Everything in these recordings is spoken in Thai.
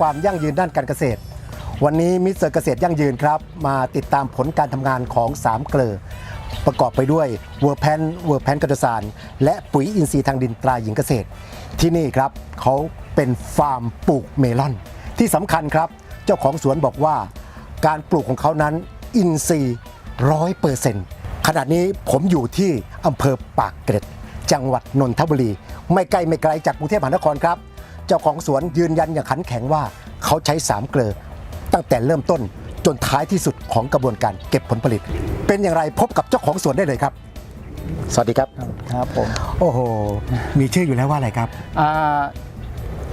ความยั่งยืนด้านการเกษตร วันนี้มิสเตอร์เกษตรยั่งยืนครับ มาติดตามผลการทำงานของ 3 เกลอประกอบไปด้วยเวอร์แพนเวอร์แพนกระสานและปุ๋ยอินทรีย์ทางดินตราหญิงเกษตร ที่นี่ครับเขาเป็นฟาร์มปลูกเมลอน ที่สำคัญครับ เจ้าของสวนบอกว่า การปลูกของเขานั้นอินทรีย์ร้อยเปอร์เซ็นต์ขณะนี้ผมอยู่ที่อำเภอปากเกร็ด จังหวัดนนทบุรี ไม่ไกลไม่ไกลจากกรุงเทพมหานครครับ เจ้าของสวนยืนยันอย่างขันแข็งว่าเขาใช้สามเกลือตั้งแต่เริ่มต้นจนท้ายที่สุดของกระบวนการเก็บผลผลิต เป็นอย่างไรพบกับเจ้าของสวนได้เลยครับ สวัสดีครับครับผม โอ้โห มีชื่ออยู่แล้วว่าอะไรครับอ่า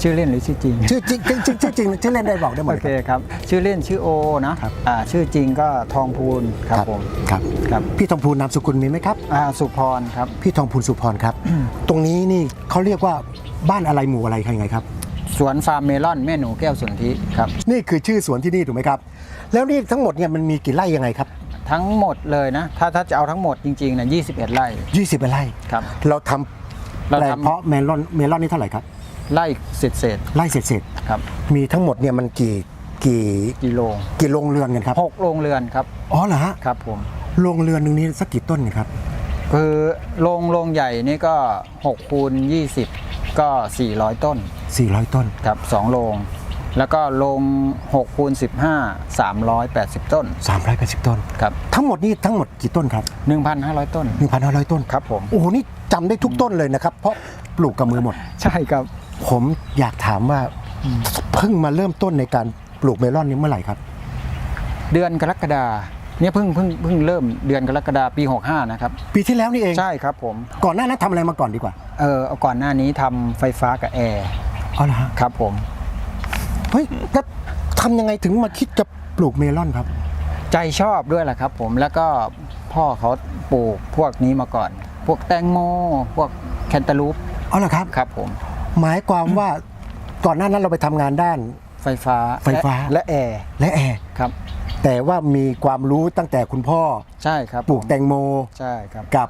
ชื่อเล่นหรือชื่อจริง ชื่อจริงชื่อชื่อจริงชื่อเล่นได้บอกได้หมดโอเลยเคครับ ครับ ชื่อเล่นชื่อโอนะครับ อ่าชื่อจริงก็ทองพูนครับผมครับ ครับพี่ทองพูนนามสกุลมีไหมครับ อ่าสุพรครับ พี่ทองพูนสุพรครับ ตรงนี้นี่เขาเรียกว่าบ้านอะไรหมู่อะไรใครไงครับ สวนฟาร์มเมลอนแม่หนูแก้วสนธิครับ นี่คือชื่อสวนที่นี่ถูกไหมครับ แล้วนี่ทั้งหมดเนี่ยมันมีกี่ไร่ยังไงครับ ทั้งหมดเลยนะ ถ้าถ้าจะเอาทั้งหมดจริงๆนะ21 ไร่ 20ไร่ ครับ เราทำเราแปลงทำ เพาะเมลอนเมลอนนี่เท่าไหร่ครับ ไร่เศษเศษไร่เศษๆครับๆมีทั้งหมดเนี่ยมันกี่กี่กิโลกี่โรงเรือนกันครับหกโรงเรือนครับอ๋อเหรอฮะครับผมโรงเรือนหนึ่งนี้สักกี่ต้นเนี่ยครับคือโรงโรงใหญ่นี่ก็6คูณ20 ก็ 400 ต้น 400 ต้น ครับ2โรง แล้วก็โรง6คูณ15 380 ต้น 380 ต้น ครับ ทั้งหมดนี่ทั้งหมดกี่ต้นครับ 1,500 ต้น 1,500 ต้น ครับผม โอ้โห นี่จำได้ทุกต้นเลยนะครับ เพราะปลูกกับมือหมด ใช่ครับ ผมอยากถามว่าเพิ่งมาเริ่มต้นในการปลูกเมลอนนี้เมื่อไหร่ครับ เดือนกรกฎาเนี่ยเพิ่งเพิ่งเพิ่งเริ่มเดือนกรกฎาปี 65 นะครับ ปีที่แล้วนี่เอง ใช่ครับผม ก่อนหน้านั้นทำอะไรมาก่อนดีกว่า เออเอาก่อนหน้านี้ทำไฟฟ้ากับแอร์อ๋อเหรอฮะครับผม เฮ้ยแล้วทำยังไงถึงมาคิดจะปลูกเมลอนครับ ใจชอบด้วยแหละครับผมแล้วก็พ่อเขาปลูกพวกนี้มาก่อน พวกแตงโม พวกแคนตาลูปอ๋อเหรอครับ ครับผม หมายความว่าก่อนหน้านั้นเราไปทำงานด้าน ไฟฟ้าไฟฟ้า และและแอร์และแอร์ครับ แต่ว่ามีความรู้ตั้งแต่คุณพ่อใช่ครับปลูกแตงโมใช่ครับกับ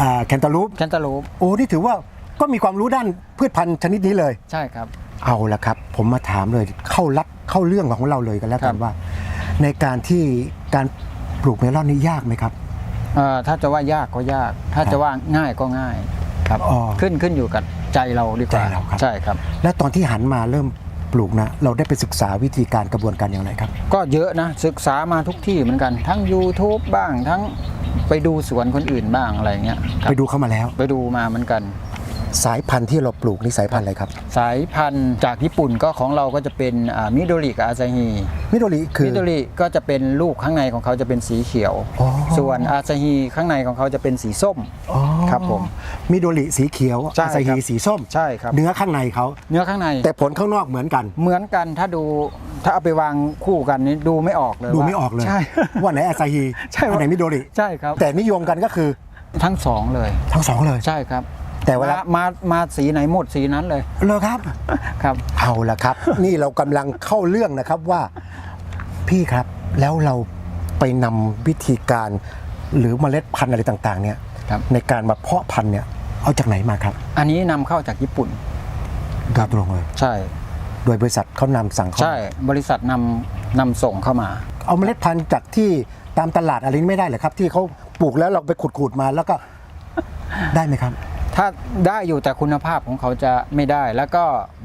อ่าแคนตาลูปแคนตาลูปโอ้นี่ถือว่าก็มีความรู้ด้านพืชพันธุ์ชนิดนี้เลย ใช่ครับ เอาละครับ ผมมาถามเลยเข้ารัดเข้าเรื่องของเราเลยกันแล้วกัครันบว่า ในการที่การปลูกเมลอนนี่ยากไหมครับ เอ่อถ้าจะว่ายากก็ยาก ถ้าจะว่าง่ายก็ง่าย ครับอ๋อ ขึ้นขึ้นอยู่กับใจเราดีกว่าใจเราครับ ใช่ครับ และตอนที่หันมาเริ่มปลูกนะ เราได้ไปศึกษาวิธีการกระบวนการอย่างไรครับ ก็เยอะนะศึกษามาทุกที่เหมือนกัน ทั้ง YouTube บ้างทั้งไปดูสวนคนอื่นบ้างอะไรเงี้ยครับไปดูเข้ามาแล้ว ไปดูมาเหมือนกัน สายพันธุ์ที่เราปลูกนี่สายพันธุ์อะไรครับ สายพันธุ์จากญี่ปุ่นก็ของเราก็จะเป็นอ่ามิโดริกับอาซาฮิมิโดริคือมิโดริก็จะเป็นลูกข้างในของเขาจะเป็นสีเขียวอ๋อส่วนอาซาฮิข้างในของเขาจะเป็นสีส้มอ๋อครับผมมิโดริสีเขียวใช่อาซาครัฮีบสีส้มใช่ครับเนื้อข้างในเขาเนื้อข้างใน แต่ผลข้างนอกเหมือนกัน เหมือนกันถ้าดูถ้าเอาไปวางคู่กันนี้ดูไม่ออกเลยดูว่าไม่ออกเลยใช่ว่าไหนอาซาฮีใช่อันไหนมิโดริใช่ครับแต่นิยมกันก็คือทั้งสองเลย ทั้งสองเลยใช่ครับ แต่เวลามามามาสีไหนหมดสีนั้นเลยเลยครับ ครับ เอาละครับ นี่เรากำลังเข้าเรื่องนะครับว่า พี่ครับแล้วเราไปนำวิธีการหรือเมล็ดพันธุ์อะไรต่างๆ เนี่ยครับ ในการมาเพาะพันธุ์เนี่ยเอาจากไหนมาครับอันนี้นำเข้าจากญี่ปุ่น โดยตรงเลย ใช่ โดยบริษัทเขานำสั่งเข้าใช่บริษัทนำนำส่งเข้ามา เอาเมล็ดพันธุ์จากที่ตามตลาดอะไรนี่ไม่ได้เหรอครับ ที่เขาปลูกแล้วเราไปขุดๆมาแล้วก็ ได้ไหมครับ ถ้าได้อยู่แต่คุณภาพของเขาจะไม่ได้ แล้วก็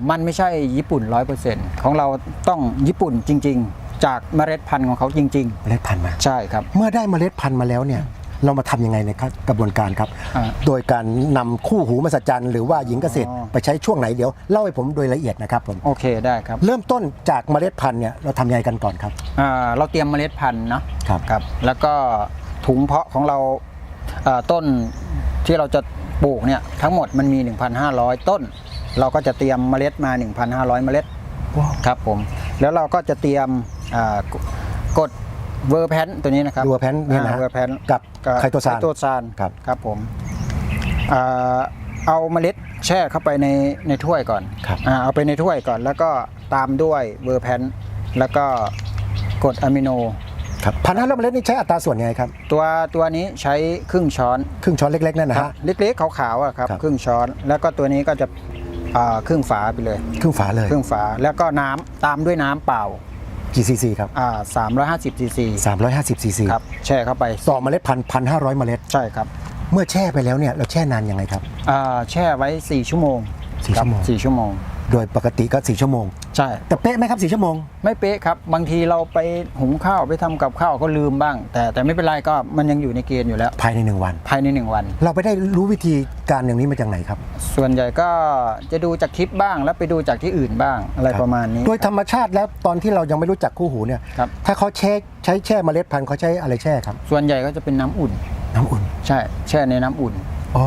มันไม่ใช่ญี่ปุ่น 100%ของเราต้องญี่ปุ่นจริง ๆ จากเมล็ดพันธุ์ของเขาจริง เมล็ดพันธุ์มา ๆ ใช่ครับ เมื่อได้เมล็ดพันธุ์มาแล้วเนี่ยเรามาทำยังไงในกระบวนการครับ อ่าโดยการนำคู่หูมหัศจรรย์หรือว่าหญิงเกษตรอ๋อ ไปใช้ช่วงไหนเดี๋ยวเล่าให้ผมโดยละเอียดนะครับผมโอเคได้ครับ เริ่มต้นจากเมล็ดพันธุ์เนี่ยเราทำยังไงกันก่อนครับ อ่าเราเตรียมเมล็ดพันธุ์เนาะครับ ครับ แล้วก็ถุงเพาะของเราอ่าต้นที่เราจะ ปลูกเนี่ยทั้งหมดมันมี 1,500 ต้น เราก็จะเตรียมเมล็ดมา 1,500 เมล็ดครับผมแล้วเราก็จะเตรียมอ่ากกดเวอร์แพนตัวนี้นะครับเวอร์แพนเนี่ยนะฮะเวอร์แพนกับไคโตซานไคโตซานครับครับผมอ่าเอาเมล็ดแช่เข้าไปในในถ้วยก่อนครับอ่าเอาไปในถ้วยก่อน แล้วก็ตามด้วยเวอร์แพนแล้วก็กรดอะมิโน ครับพันธุ์ห้าร้อยเมล็ดนี่ใช้อัตราส่วนยังไงครับ ตัวตัวนี้ใช้ครึ่งช้อนครึ่งช้อนเล็กๆนั่นนะครัฮะบเล็กๆขาวๆอะครับครับ ครึ่งช้อนแล้วก็ตัวนี้ก็จะอ่าครึ่งฝาไปเลย ครึ่งฝาเลยครึ่งฝาแล้วก็น้ำตามด้วยน้ำเปล่ากี่ซีซีครับอ่า350ซีซี350ซีซีครับแช่เข้าไปต่อเมล็ดพันธุ์พันห้าร้อยเมล็ด ใช่ครับเมื่อแช่ไปแล้วเนี่ยเราแช่นานยังไงครับ อ่าแช่ไว้ 4 ชั่วโมงสี่ชั่วโมง ครับสี่ชั่วโมง โดยปกติก็สี่ชั่วโมง ใช่ แต่เป๊ะไหมครับสี่ชั่วโมง ไม่เป๊ะครับ บางทีเราไปหุงข้าวไปทำกับข้าวก็ลืมบ้าง แต่แต่ไม่เป็นไรก็มันยังอยู่ในเกณฑ์อยู่แล้ว ภายในหนึ่งวัน ภายในหนึ่งวัน เราไปได้รู้วิธีการอย่างนี้มาจากไหนครับ ส่วนใหญ่ก็จะดูจากคลิปบ้าง แล้วไปดูจากที่อื่นบ้างอะไรครับประมาณนี้ โดยธรรมชาติแล้วตอนที่เรายังไม่รู้จักคู่หูเนี่ย ครับ ถ้าเขาแช่ใช้แช่เมล็ดพันธุ์เขาใช้อะไรแช่ครับ ส่วนใหญ่ก็จะเป็นน้ำอุ่น น้ำอุ่น ใช่ แช่ในน้ำอุ่น อ๋อ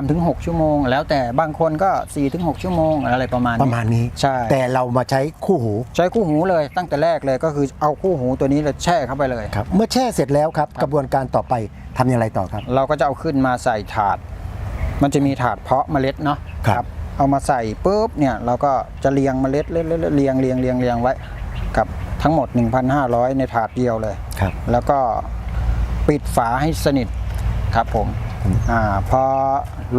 3-6ชั่วโมง แล้วแต่บางคนก็4-6ชั่วโมงอะไรประมาณประนี้มาณนี้ใช่แต่เรามาใช้คู่หู ใช้คู่หูเลยตั้งแต่แรกเลยก็คือเอาคู่หูตัวนี้เลยแช่เข้าไปเลยครับเมื่อแช่เสร็จแล้วครับ กระบวนการต่อไปทำอย่างไรต่อครับ เราก็จะเอาขึ้นมาใส่ถาด มันจะมีถาดเพาะเมล็ดเนาะครับ เอามาใส่ปุ๊บเนี่ยเราก็จะเรียงเมล็ดเรียงเรียงเรียงเรียงเรียงไว้กับทั้งหมด 1,500 ในถาดเดียวเลยครับแล้วก็ปิดฝาให้สนิทครับผม อ่าพอ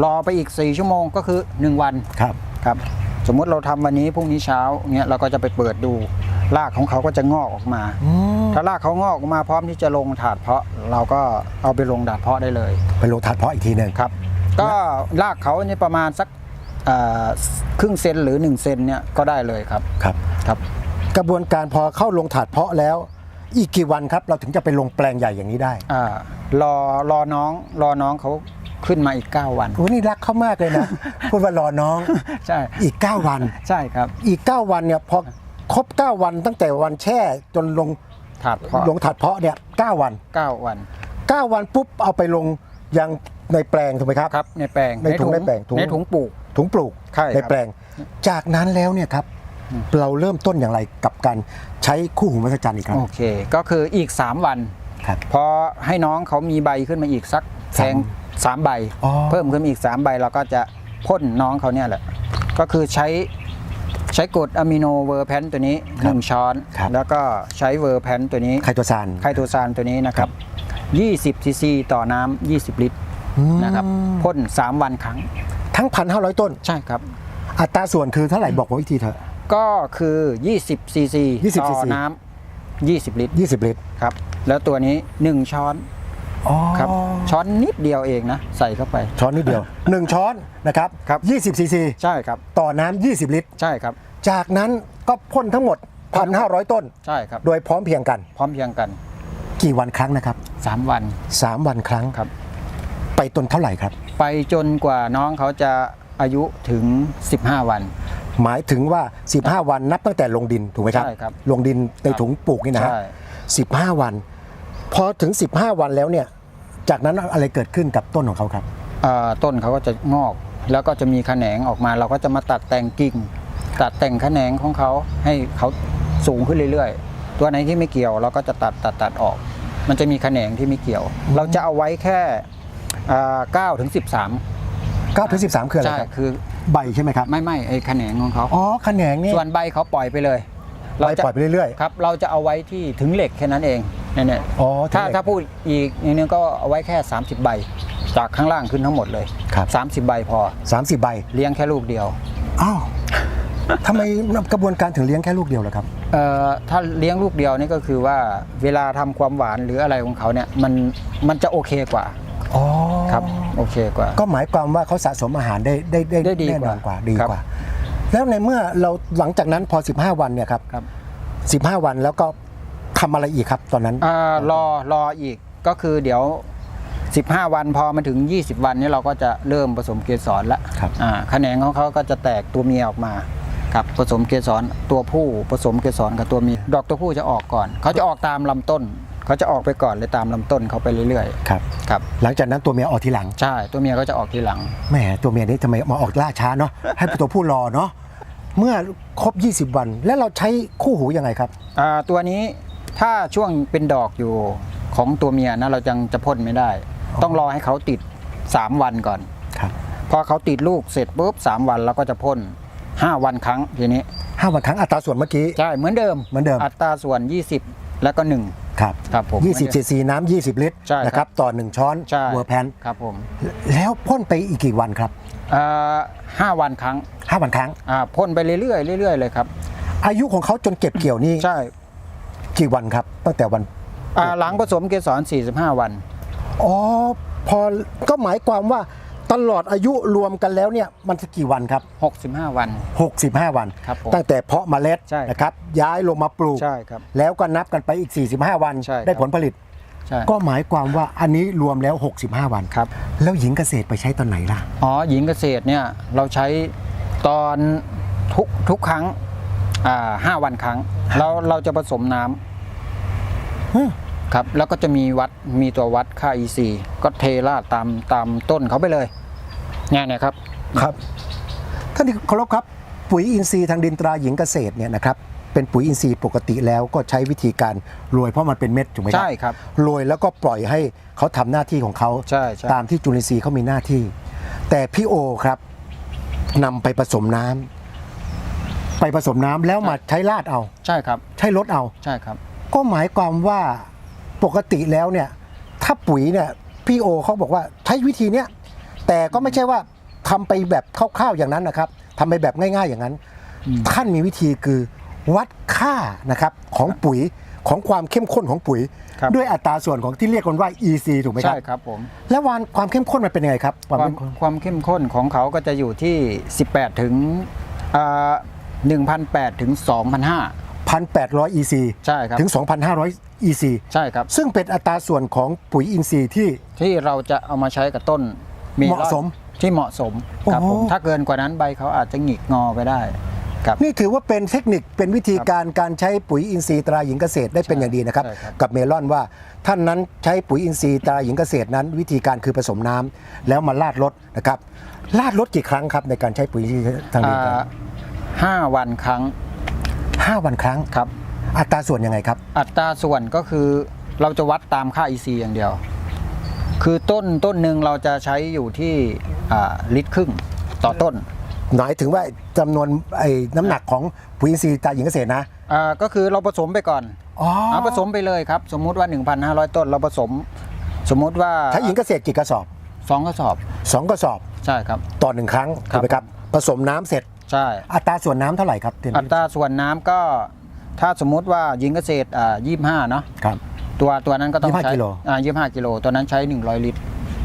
รอไปอีก 4 ชั่วโมงก็คือ 1 วันครับครับสมมุติเราทำวันนี้พรุ่งนี้เช้าเนี่ยเราก็จะไปเปิดดูรากของเขาก็จะงอกออกมาอืมถ้ารากเขางอกออกมาพร้อมที่จะลงถาดเพาะเราก็เอาไปลงถาดเพาะได้เลย ไปลงถาดเพาะอีกทีหนึ่งครับ ก็รากเขาเนี่ยประมาณสักอ่าครึ่งเซนหรือ1เซนเนี่ยก็ได้เลยครับครับครับ กระบวนการพอเข้าลงถาดเพาะแล้ว อีกกี่วันครับ เราถึงจะไปลงแปลงใหญ่อย่างนี้ได้อ่ารอรอน้องรอน้องเขาขึ้นมาอีก 9 วันโอ้นี่รักเขามากเลยนะ พูดว่ารอน้องใช่อีก 9 วัน ใช่ครับ อีก 9 วันเนี่ยพอครบ 9 วันตั้งแต่วันแช่จนลงถาดเพาะลงถาดเพาะเนี่ย9วัน 9 วัน 9 วันปุ๊บเอาไปลงยังในแปลงถูกไหมครับครับ ในแปลงในถุงในแปลงถุงในถุงปลูกถุงปลูกใช่ครับในแปลง จากนั้นแล้วเนี่ยครับ เราเริ่มต้นอย่างไรกับการใช้คู่หูมหัศจรรย์อีกครั้งโอเค ก็คืออีก 3 วันครับ พอให้น้องเขามีใบขึ้นมาอีกสักแทงสามใบ อ๋อ เพิ่มขึ้นมาอีก 3 ใบเราก็จะพ่นน้องเขาเนี่ยแหละ ก็คือใช้ใช้กรดอะมิโนเวอร์แพนตัวนี้ 1 ช้อน ครับ แล้วก็ใช้เวอร์แพนตัวนี้ ไคโตซาน ไคโตซานตัวนี้นะครับ 20ซีซีต่อน้ำ 20 ลิตรอืม นะครับพ่น 3 วันครั้ง ทั้งพันห้าร้อยต้น ใช่ครับ อัตราส่วนคือเท่าไหร่บอกผมอีกทีเถอะ ก็คือ 20ซีซี20ต่อ cc น้ำ20 ลิตร20 ลิตรครับ แล้วตัวนี้ 1 ช้อนอ๋อครับ ช้อนนิดเดียวเองนะ ใส่เข้าไป ช้อนนิดเดียว 1 ช้อนนะครับครับ 20ซีซีใช่ครับ ต่อน้ำ20 ลิตร ใช่ครับ จากนั้นก็พ่นทั้งหมด 1,500 ต้น ใช่ครับ โดยพร้อมเพรียงกัน พร้อมเพรียงกัน กี่วันครั้งนะครับ 3 วัน 3 วันครั้งครับ ไปต้นเท่าไหร่ครับ ไปจนกว่าน้องเขาจะอายุถึง 15 วัน หมายถึงว่า 15 วันนับตั้งแต่ลงดินถูกไหมครับ ใช่ครับลงดินในถุงปลูกนี่นะฮะใช่15วัน พอถึง 15 วันแล้วเนี่ยจากนั้นอะไรเกิดขึ้นกับต้นของเขาครับเอ่อต้นเขาก็จะงอก แล้วก็จะมีแขนงออกมา เราก็จะมาตัดแต่งกิ่ง ตัดแต่งแขนงของเขาให้เขาสูงขึ้นเรื่อยๆ ตัวไหนที่ไม่เกี่ยวเราก็จะตัดตัดตัดออก มันจะมีแขนงที่ไม่เกี่ยว เราจะเอาไว้แค่เก้าถึงสิบสาม9ถึง13 คืออะไรใช่ครับ คือ ใบใช่ไหมครับไม่ไม่ไอแขนงของเขาอ๋อแขนงนี่ส่วนใบเขาปล่อยไปเลยใบปล่อยไปเรื่อยครับเราจะเอาไว้ที่ถึงเหล็กแค่นั้นเองเนี่ยๆอ๋อๆถ้าถึงไหนถ้าพูดอีกนิดนึงก็เอาไว้แค่ 30 ใบ จากข้างล่างขึ้นทั้งหมดเลยครับ30ใบพอ 30 ใบเลี้ยงแค่ลูกเดียวอ้าวทำไมกระบวนการถึงเลี้ยงแค่ลูกเดียวล่ะครับเอ่อถ้าเลี้ยงลูกเดียวนี่ก็คือว่าเวลาทำความหวานหรืออะไรของเขาเนี่ยมันมันจะโอเคกว่า อ๋อ ครับโอเคกว่า ก็หมายความว่าเขาสะสมอาหารได้ได้ได้ได้ดีแน่นอนกกว่าว่าดีครับกว่า แล้วในเมื่อเราหลังจากนั้นพอ 15 วันเนี่ยครับครับ15วันแล้วก็ทำอะไรอีกครับตอนนั้น อ่ารอรออีกก็คือเดี๋ยว 15 วันพอมาถึง 20 วันนี้เราก็จะเริ่มผสมเกสรแล้วครับ อ่าแขนงของเขาก็จะแตกตัวเมียออกมาครับผสมเกสรตัวผู้ผสมเกสรกับตัวเมียดอกตัวผู้จะออกก่อน เขาจะออกตามลำต้น เขาจะออกไปก่อนเลยตามลำต้นเขาไปเรื่อยครับๆครับ หลังจากนั้นตัวเมียออกทีหลัง ใช่ ตัวเมียก็จะออกทีหลังแหมตัวเมียนี่ทำไมมาออกล่าช้าเนาะให้ตัวผู้รอเนาะเมื่อครบ 20 วัน แล้วเราใช้คู่หูยังไงครับอ่าตัวนี้ถ้าช่วงเป็นดอกอยู่ของตัวเมียนะเราจังจะพ่นไม่ได้ ต้องรอให้เขาติด 3 วันก่อนครับพอเขาติดลูกเสร็จปุ๊บ3วันเราก็จะพ่น5 วันครั้งทีนี้ห้าวันครั้งอัตราส่วนเมื่อกี้ใช่เหมือนเดิมเหมือนเดิมอัตราส่วน 20 แล้วก็ 1 ครับครับผม20ซีซีน้ำ20 ลิตรใช่ครับนะครับต่อ 1 ช้อนใช่เวอร์แพนครับผมแล้วพ่นไปอีกกี่วันครับ อ่าห้าวันครั้งห้าวันครั้ง อ่าพ่นไปเรื่อยๆเรื่อยๆเลยครับอายุของเขาจนเก็บเกี่ยวนี่ใช่กี่วันครับ ตั้งแต่วัน อ่าหลังผสมเกสร45 วัน อ๋อ พอก็หมายความว่า ตลอดอายุรวมกันแล้วเนี่ยมันจะกี่วันครับ 65 วัน 65 วัน ครับผมตั้งแต่เพาะเมล็ดใช่นะครับย้ายลงมาปลูก ใช่ครับแล้วก็นับกันไปอีก 45 วัน ใช่ครับ ได้ผลผลิต ใช่ก็หมายความว่าอันนี้รวมแล้ว 65 วัน ครับ แล้วหญิงเกษตรไปใช้ตอนไหนล่ะ อ๋อหญิงเกษตรเนี่ยเราใช้ตอนทุกทุกครั้งอ่าห้าวันครั้ง เราเราจะผสมน้ำฮึ ครับแล้วก็จะมีวัดมีตัววัดค่า EC ก็เทราดตามตามต้นเขาไปเลยเนี่ยนะครับครับท่านที่เคารพครับ ปุ๋ยอินทรีย์ทางดินตราหญิงเกษตรเนี่ยนะครับเป็นปุ๋ยอินทรีย์ปกติแล้วก็ใช้วิธีการโรยเพราะมันเป็นเม็ดถูกไหมครับใช่ครับโรยแล้วก็ปล่อยให้เขาทำหน้าที่ของเขาใช่ใช่ตามที่จุลินทรีย์เขามีหน้าที่ แต่พี่โอครับนำไปผสมน้ำไปผสมน้ำแล้วมาใช้ราดเอา ใช่ครับ ใช้รดเอาใช่ครับ ก็หมายความว่า ปกติแล้วเนี่ยถ้าปุ๋ยเนี่ยพี่โอเขาบอกว่าใช้วิธีเนี้ยแต่ก็ไม่ใช่ว่าทำไปแบบคร่าวๆอย่างนั้นนะครับทำไปแบบง่ายๆอย่างนั้น ท่านมีวิธีคือวัดค่านะครับของปุ๋ยของความเข้มข้นของปุ๋ยด้วยอัตราส่วนของที่เรียกกันว่า EC ถูกไหมครับใช่ครับผมแล้ววันความเข้มข้นมันเป็นยังไงครับความความเข้มข้นของเขาก็จะอยู่ที่ 18 ถึง1 0 0 8ถึง2,500 1,800 EC ใช่ครับ ถึง 2,500 EC ใช่ครับ ซึ่งเป็นอัตราส่วนของปุ๋ยอินทรีย์ที่ ที่เราจะเอามาใช้กับต้นมีเหมาะสมที่เหมาะสมครับผมถ้าเกินกว่านั้นใบเขาอาจจะหงิกงอไปได้ครับ นี่ถือว่าเป็นเทคนิคเป็นวิธีการการใช้ปุ๋ยอินทรีย์ตราหญิงเกษตรได้เป็นอย่างดีนะครับรบกับเมลอนว่าท่านนั้นใช้ปุ๋ยอินทรีย์ตราหญิงเกษตรนั้น วิธีการคือผสมน้ำแล้วมาลาดรดนะครับลาดรดกี่ครั้งครับในการใช้ปุ๋ยอินทรียางดินอ่ห้าวันครั้ง ห้าวันครั้ง ครับ อัตราส่วนยังไงครับ อัตราส่วนก็คือเราจะวัดตามค่า EC อย่างเดียว คือต้นต้นหนึ่งเราจะใช้อยู่ที่อ่าลิตรครึ่งต่อต้นหมายถึงว่าจำนวนไอ้น้ำหนักของปุ๋ยอินทรีย์ตราหญิงเกษตรนะอ่าก็คือเราผสมไปก่อนอ๋อเอาผสมไปเลยครับ สมมุติว่า 1,500 ต้นเราผสม สมมุติว่าใช้หญิงเกษตรกี่กระสอบ สองกระสอบสองกระสอบใช่ครับ ต่อหนึ่งครั้งครัถูกบไหมครับ ผสมน้ำเสร็จ ใช่ อัตราส่วนน้ำเท่าไหร่ครับเทนอัตราส่วนน้ำก็ ถ้าสมมุติว่าหญิงเกษตรอ่า25เนาะครับ ตัวตัวนั้นก็ต้อง25ใช้กิโล อ่า25กิโลตัวนั้นใช้ 100 ลิตร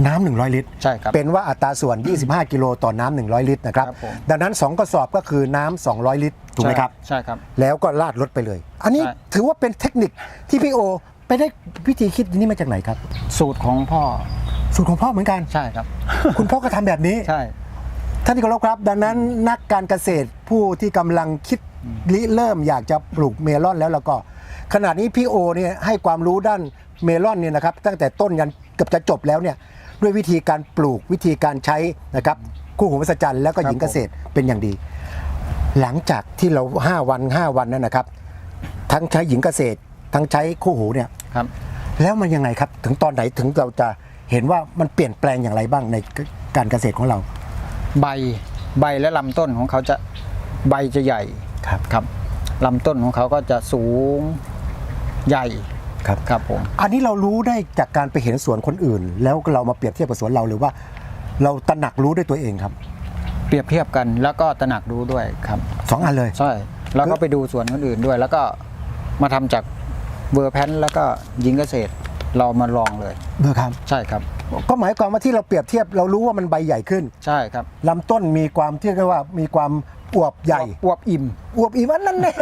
น้ำ100 ลิตร ใช่ครับเป็นว่าอัตราส่วน 25 กิโลต่อน้ำ100 ลิตรนะครับ ครับผม ดังนั้น 2 กระสอบก็คือน้ำ200 ลิตรถูกไหมครับใช่ครับ แล้วก็ลาดรถไปเลย อันนี้ใช่ ถือว่าเป็นเทคนิคที่พี่โอ ไปได้วิธีคิดนี้มาจากไหนครับ สูตรของพ่อสูตรของพ่อเหมือนกัน ใช่ครับ คุณพ่อก็ทำแบบนี้ ใช่ท่านที่เคารพครับ ดังนั้นนักการเกษตรผู้ที่กำลังคิดริเริ่มอยากจะปลูกเมลอนแล้วแล้วก็ ขณะนี้พี่โอเนี่ยให้ความรู้ด้านเมลอนเนี่ยนะครับ ตั้งแต่ต้นยันเกือบจะจบแล้วเนี่ยด้วยวิธีการปลูกวิธีการใช้นะครับคู่หูมหัศจรรย์แล้วก็ครับหญิงเกษตรเป็นอย่างดี หลังจากที่เรา 5 วัน 5 วันนั่นนะครับ ทั้งใช้หญิงเกษตร ทั้งใช้คู่หูเนี่ยครับ แล้วมันยังไงครับ ถึงตอนไหนถึงเราจะเห็นว่ามันเปลี่ยนแปลงอย่างไรบ้างในการเกษตรของเรา ใบใบและลำต้นของเขาจะใบจะใหญ่ครับครับลำต้นของเขาก็จะสูงใหญ่ครับครับผมอันนี้เรารู้ได้จากการไปเห็นสวนคนอื่น แล้วเรามาเปรียบเทียบกับสวนเราหรือว่า เราตระหนักรู้ด้วยตัวเองครับ เปรียบเทียบกันแล้วก็ตระหนักรู้ด้วยครับสองอันเลยใช่แล้วก็ไปดูสวนคนอื่นด้วย แล้วก็มาทำจากเบอร์แพนแล้วก็ยิงเกษตร เรามาลองเลยเบอร์ครับใช่ครับ ก็หมายความว่าที่เราเปรียบเทียบเรารู้ว่ามันใบใหญ่ขึ้นใช่ครับลำต้นมีความที่เรียกว่ามีความอวบใหญ่อวบอิ่มอวบอิ่มอันนั้นแน่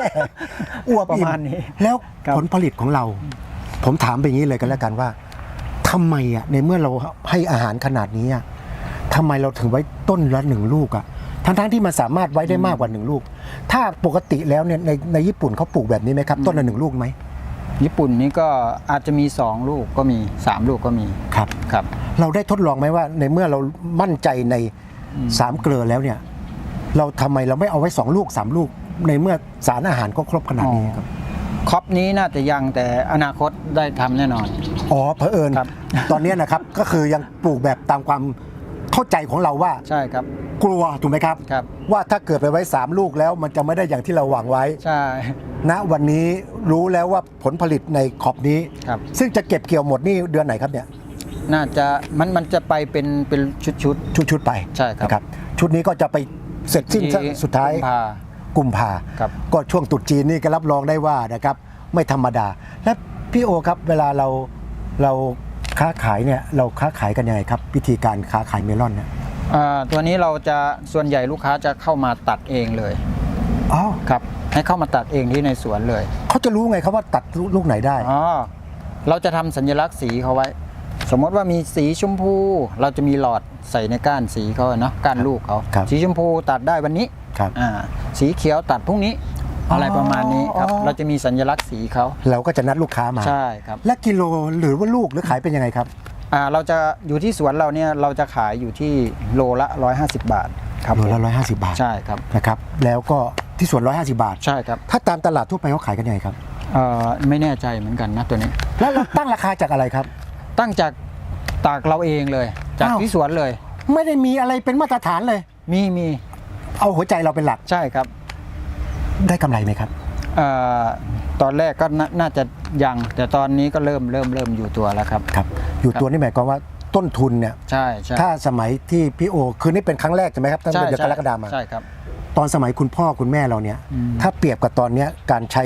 อวบอิ่ประมาณนี้แล้วครับผลผลิตของเรา ผมถามไปอย่างนี้เลยกันแล้วกันว่าทำไมอะในเมื่อเราให้อาหารขนาดนี้อะทำไมเราถึงไว้ต้นละหนึ่งลูกอะทั้งๆที่มันสามารถไว้ได้มากกว่าหนึ่งลูก ถ้าปกติแล้วเนี่ยในในญี่ปุ่นเขาปลูกแบบนี้ไหมครับ ต้นละหนึ่งลูกไหม ญี่ปุ่นนี่ก็อาจจะมี 2 ลูกก็มี 3 ลูกก็มีครับ ครับ เราได้ทดลองไหมว่า ในเมื่อเรามั่นใจในสามเกลือแล้วเนี่ย เราทำไมเราไม่เอาไว้สองลูกสามลูก ในเมื่อสารอาหารก็ครบขนาดนี้ครับครอปนี้น่าจะยังแต่อนาคตได้ทำแน่นอน อ๋อเผอิญครับตอนเนี้ยนะครับ ก็คือยังปลูกแบบตามความ เข้าใจของเราว่าใช่ครับ กลัวถูกไหมครับ ครับ ว่าถ้าเกิดไปไว้ 3 ลูกแล้วมันจะไม่ได้อย่างที่เราหวังไว้ ใช่ ณวันนี้รู้แล้วว่าผลผลิตในขอบนี้ ครับ ซึ่งจะเก็บเกี่ยวหมดนี่เดือนไหนครับเนี่ยน่าจะมันมันจะไปเป็นเป็นชุดชุดชุดๆไปใช่ครับ นะครับชุดนี้ก็จะไปเสร็จสิ้นที่สุดท้าย กุมภา กุมภาครับ ก็ช่วงตรุษจีนนี่ก็รับรองได้ว่านะครับ ไม่ธรรมดา และพี่โอครับเวลาเราเรา ค้าขายเนี่ยเราค้าขายกันยังไงครับวิธีการค้าขายเมลอนเนี่ยอ่าตัวนี้เราจะส่วนใหญ่ลูกค้าจะเข้ามาตัดเองเลยอ๋อครับให้เข้ามาตัดเองที่ในสวนเลย เขาจะรู้ไงครับว่าตัดลูกไหนได้อ๋อเราจะทำสัญลักษณ์สีเขาไว้ สมมติว่ามีสีชมพู เราจะมีหลอดใส่ในก้านสีเขาอะเนาะก้านลูกเขาครับสีชมพูตัดได้วันนี้ครับอ่าสีเขียวตัดพรุ่งนี้ อ๋อออะไรประมาณนี้ครับอ๋อเราจะมีสัญลักษณ์สีเขาเราก็จะนัดลูกค้ามา ใช่ครับ และกิโลหรือว่าลูกหรือขายเป็นยังไงครับอ่าเราจะอยู่ที่สวนเราเนี่ยเราจะขายอยู่ที่โลละ 150 บาทครับโลละผมร้อยห้าสิบบาทใช่ครับนะครับ แล้วก็ที่ส่วนร้อยห้าสิบาท ใช่ครับ ถ้าตามตลาดทั่วไปเขาขายกันยังไงครับเอ่อไม่แน่ใจเหมือนกันนะตัวนี้ แล้วเราตั้งราคาจากอะไรครับ ตั้งจากตากเราเองเลย จากอ้าวที่สวนเลย ไม่ได้มีอะไรเป็นมาตรฐานเลย มีมีเอาหัวใจเราเป็นหลักใช่ครับ ได้กำไรไหมครับ เอ่อตอนแรกก็นาน่าจะยังแต่ตอนนี้ก็เริ่มเริ่มเริ่มอยู่ตัวแล้วครับ ครับ อยู่ครับตัวนี่หมายความว่าต้นทุนเนี่ย ใช่ใช่ถ้าสมัยที่พี่โอ คือนี่เป็นครั้งแรกใช่ไหมครับตั้งใช่แต่เดือนกรกฎาคมมา ใช่ครับ ตอนสมัยคุณพ่อคุณแม่เราเนี่ย อืมถ้าเปรียบกับตอนเนี้ยการใช้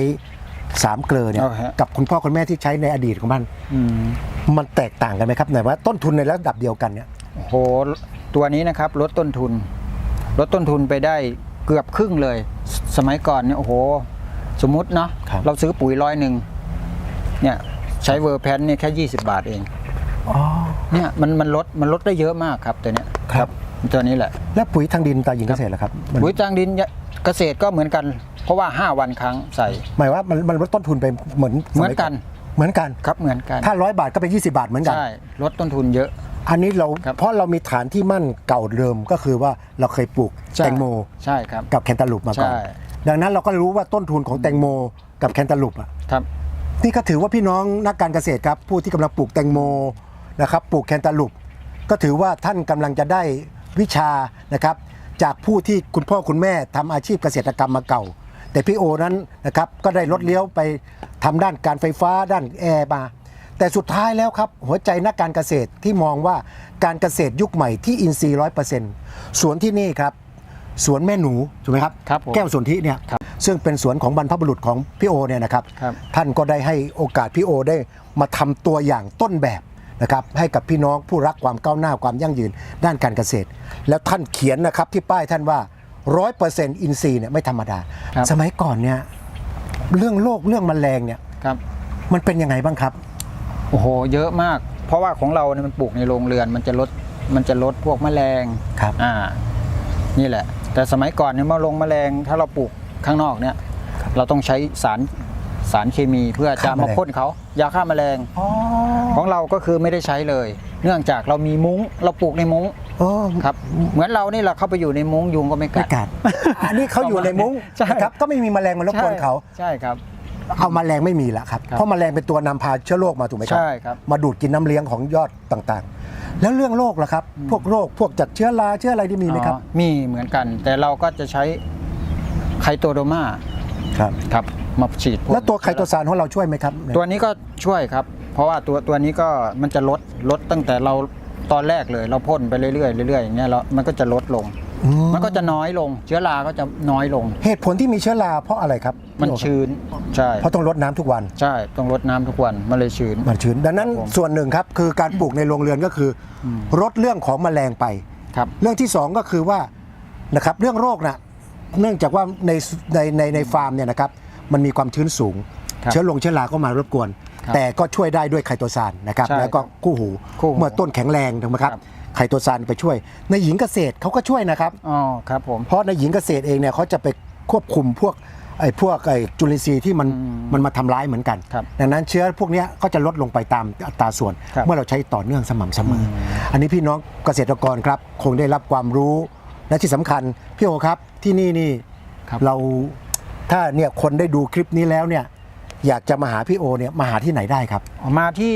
สามเกลือเนี่ย เอาฮะ กับคุณพ่อคุณแม่ที่ใช้ในอดีตของมัน อืมมันแตกต่างกันไหมครับไหนว่าต้นทุนในระดับเดียวกันเนี่ย โอ้โหตัวนี้นะครับลดต้นทุน ลดต้นทุนไปได้เกือบครึ่งเลย สสมัยก่อนเนี่ยโอ้โห สมมุติเนาะครับ เราซื้อปุ๋ยร้อยหนึ่งเนี่ยใช้เวอร์แพนเนี่ยแค่ 20 บาทเองอ๋อ เนี่ยมันมันลดมันลดได้เยอะมากครับตัวเนี้ยครับ ตัวนี้แหละ แล้วปุ๋ยทางดินตาหญิงเกษตรล่ะครับมันปุ๋ยจางดินเกษตรก็เหมือนกัน เพราะว่า 5 วันครั้งใส่ หมายว่ามันมันลดต้นทุนไปเหมือนเหมือนกัน เหมือนกัน ครับเหมือนกันถ้าร้อยบาทก็เป็น 20 บาทเหมือนกัน ใช่ลดต้นทุนเยอะ อันนี้เราครับ เพราะเรามีฐานที่มั่นเก่าเดิมก็คือว่าเราเคยปลูกใช่แตงโมใช่ครับ กับแคนตาลูปมาก่อน ใช่ ดังนั้นเราก็รู้ว่าต้นทุนของแตงโมกับแคนตาลูปอะครับนี่ก็ถือว่าพี่น้องนักการเกษตรครับผู้ที่กำลังปลูกแตงโมนะครับปลูกแคนตาลูปก็ถือว่าท่านกำลังจะได้วิชานะครับ จากผู้ที่คุณพ่อคุณแม่ทำอาชีพเกษตรกรรมมาเก่า แต่พี่โอนั้นนะครับก็ได้ลดเลี้ยวไปทำด้านการไฟฟ้าด้านแอร์มาแต่สุดท้ายแล้วครับ หัวใจนักการเกษตรที่มองว่าการเกษตรยุคใหม่ที่อินทรีย์ร้อยเปอร์เซ็นต์สวนที่นี่ครับ สวนแม่หนูถูกไหมครับครับผมแก้วสนธิเนี่ยครับซึ่งเป็นสวนของบรรพบุรุษของพี่โอเนี่ยนะครับ ครับท่านก็ได้ให้โอกาสพี่โอได้มาทำตัวอย่างต้นแบบนะครับให้กับพี่น้องผู้รักความก้าวหน้าความยั่งยืนด้านการเกษตร แล้วท่านเขียนนะครับที่ป้ายท่านว่าร้อยเปอร์เซ็นต์อินทรีย์เนี่ยไม่ธรรมดา ครับ สมัยก่อนเนี่ยเรื่องโรคเรื่องแมลงเนี่ยครับ มันเป็นยังไงบ้างครับ โอ้โห เยอะมาก เพราะว่าของเราเนี่ยมันปลูกในโรงเรือน มันจะลด มันจะลดพวกแมลงครับ อ่า นี่แหละ แต่สมัยก่อนเนี่ยมาลงแมลงถ้าเราปลูกข้างนอกเนี่ยเราต้องใช้สารสารเคมีเพื่อจะฆ่าแมลง มาพ่นเขายาฆ่าแมลง อ๋อของเราก็คือไม่ได้ใช้เลย เนื่องจากเรามีมุ้งเราปลูกในมุ้งอ๋อครับ เหมือนเรานี่แหละเข้าไปอยู่ในมุ้งยุงก็ไม่ไม่กัดกัด อันนี้เขาอยู่ในมุ้งใช่ นะครับก็ไม่มีแมลงมารบกวนเขา ใช่ครับ เอาแมลงไม่มีละครับ ครับเพราะแมลงเป็นตัวนำพาเชื้อโรคมาถูกไหมครับใช่ครับ มาดูดกินน้ำเลี้ยงของยอดต่างๆ แล้วเรื่องโรคล่ะครับ พวกโรคพวกจากเชื้อราเชื้ออะไรที่มีไหมครับ อ๋อมีเหมือนกัน แต่เราก็จะใช้ไคโตโดมาครับ ครับมาฉีดพ่นแล้วตัวไคโตซานของเราช่วยไหมครับ ตัวนี้ก็ช่วยครับ เพราะว่าตัวตัวนี้ก็มันจะลดลดตั้งแต่เราตอนแรกเลย เราพ่นไปเรื่อยๆเรื่อยๆอย่างเงี้ยแล้วมันก็จะลดลง อืมันก็จะน้อยลง เชื้อราก็จะน้อยลง เหตุผลที่มีเชื้อราเพราะอะไรครับมันพี่โอครับชื้น ใช่เพราะต้องรดน้ำทุกวัน ใช่ต้องรดน้ำทุกวันมันเลยชื้น มันชื้น ดังนั้นครับผมส่วนหนึ่งครับคือการปลูกในโรงเรือนก็คืออม ลดเรื่องของแมลงไป ครับ เรื่องที่สองก็คือว่านะครับเรื่องโรคนะเนื่องจากว่าในในในในฟาร์มเนี่ยนะครับมันมีความชื้นสูง ครับเชื้อลงเชื้อราก็มารบกวน ครับแต่ก็ช่วยได้ด้วยไคโตซานนะครับใช่แล้วก็คู่หู คู่หูเมื่อต้นแข็งแรงถูกไหมครับครับ ไคโตซานไปช่วย ในหญิงเกษตรเขาก็ช่วยนะครับ อ๋อครับผม เพราะในหญิงเกษตรเองเนี่ยเขาจะไปควบคุมพวกไอ้พวกไอ้จุลินทรีย์ที่มันอืมมันมาทำร้ายเหมือนกัน ครับดังนั้นเชื้อพวกเนี้ยก็จะลดลงไปตามอัตราส่วน ครับเมื่อเราใช้ต่อเนื่องสม่ำเสมอออันนี้พี่น้องเกษตรกรครับ คงได้รับความรู้และที่สำคัญพี่โอครับที่นี่นี่ครับ เราถ้าเนี่ยคนได้ดูคลิปนี้แล้วเนี่ยอยากจะมาหาพี่โอเนี่ยมาหาที่ไหนได้ครับ ออกมาที่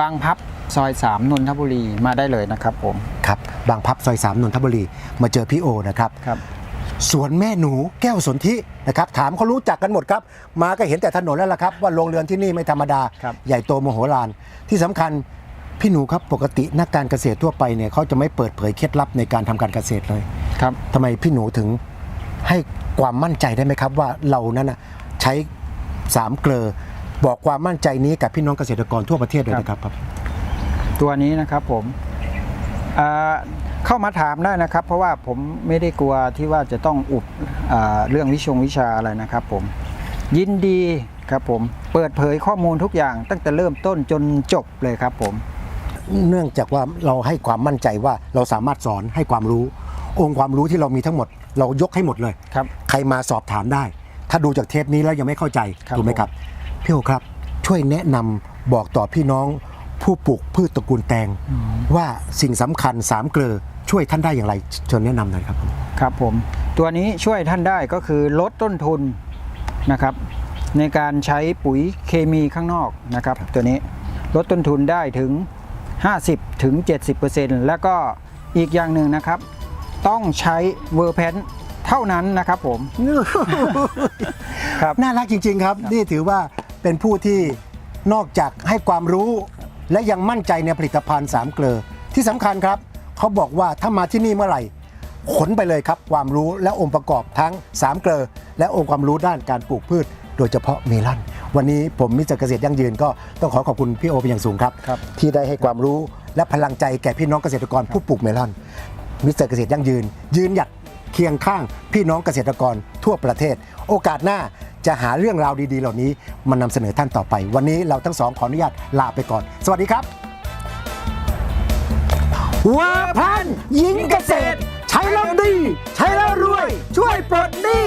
บางพับ ซอย 3 นนทบุรีมาได้เลยนะครับผม ครับบางพลับซอยสามนนทบุรีมาเจอพี่โอนะครับ ครับ สวนแม่หนูแก้วสนธินะครับถามเขารู้จักกันหมดครับ มาก็เห็นแต่ถนนแล้วล่ะครับ ว่าโรงเรือนที่นี่ไม่ธรรมดา ครับ ใหญ่โตมโหฬารที่สำคัญพี่หนูครับปกตินักการเกษตรทั่วไปเนี่ยเขาจะไม่เปิดเผยเคล็ดลับในการทำการเกษตรเลยครับ ทำไมพี่หนูถึงให้ความมั่นใจได้ไหมครับ ว่าเรานั้นนะใช้สามเกลอบอกความมั่นใจนี้กับพี่น้องเกษตรกรทั่วประเทศเลยนะครับครับ ตัวนี้นะครับผมอ่าเข้ามาถามได้นะครับ เพราะว่าผมไม่ได้กลัวที่ว่าจะต้องอุบอ่าเรื่องวิชงวิชาอะไรนะครับผมยินดีครับผมเปิดเผยข้อมูลทุกอย่าง ตั้งแต่เริ่มต้นจนจบเลยครับผม เนื่องจากว่าเราให้ความมั่นใจว่าเราสามารถสอนให้ความรู้ องค์ความรู้ที่เรามีทั้งหมด เรายกให้หมดเลยครับ ใครมาสอบถามได้ ถ้าดูจากเทปนี้แล้วยังไม่เข้าใจครับถูกไหมครับพี่โอครับ ช่วยแนะนำบอกต่อพี่น้อง ผู้ปลูกพืชตระกูลแตง ว่าสิ่งสำคัญสามเกลอช่วยท่านได้อย่างไรเชิญแนะนำหน่อยครับผมครับผม ตัวนี้ช่วยท่านได้ก็คือลดต้นทุนนะครับ ในการใช้ปุ๋ยเคมีข้างนอกนะครับ ตัวนี้ลดต้นทุนได้ถึง 50ถึง70%แล้วก็อีกอย่างหนึ่งนะครับ ต้องใช้เวอร์แพนเท่านั้นนะครับผมครับน่ารักจริง ๆ ครับ นี่ถือว่าเป็นผู้ที่นอกจากให้ความรู้ และยังมั่นใจในผลิตภัณฑ์สามเกลอที่สำคัญครับ เขาบอกว่าถ้ามาที่นี่เมื่อไหร่ ขนไปเลยครับ ความรู้และองค์ประกอบทั้งสามเกลอและองค์ความรู้ด้านการปลูกพืช โดยเฉพาะเมลอนวันนี้ผมมิสเตอร์เกษตรยั่งยืนก็ต้องขอขอบคุณพี่โอเป็นอย่างสูงครับครับ ที่ได้ให้ความรู้และพลังใจแก่พี่น้องเกษตรกรผู้ปลูกเมลอนมิสเตอร์เกษตรยั่งยืน ยืนหยัดเคียงข้างพี่น้องเกษตรกรทั่วประเทศ โอกาสหน้า จะหาเรื่องราวดีๆ เหล่านี้มานำเสนอท่านต่อไป วันนี้เราทั้งสองขออนุญาตลาไปก่อน สวัสดีครับเวอร์พันหญิงเกษตร ใช้แล้วดี ใช้แล้วรวย ช่วยปลดหนี้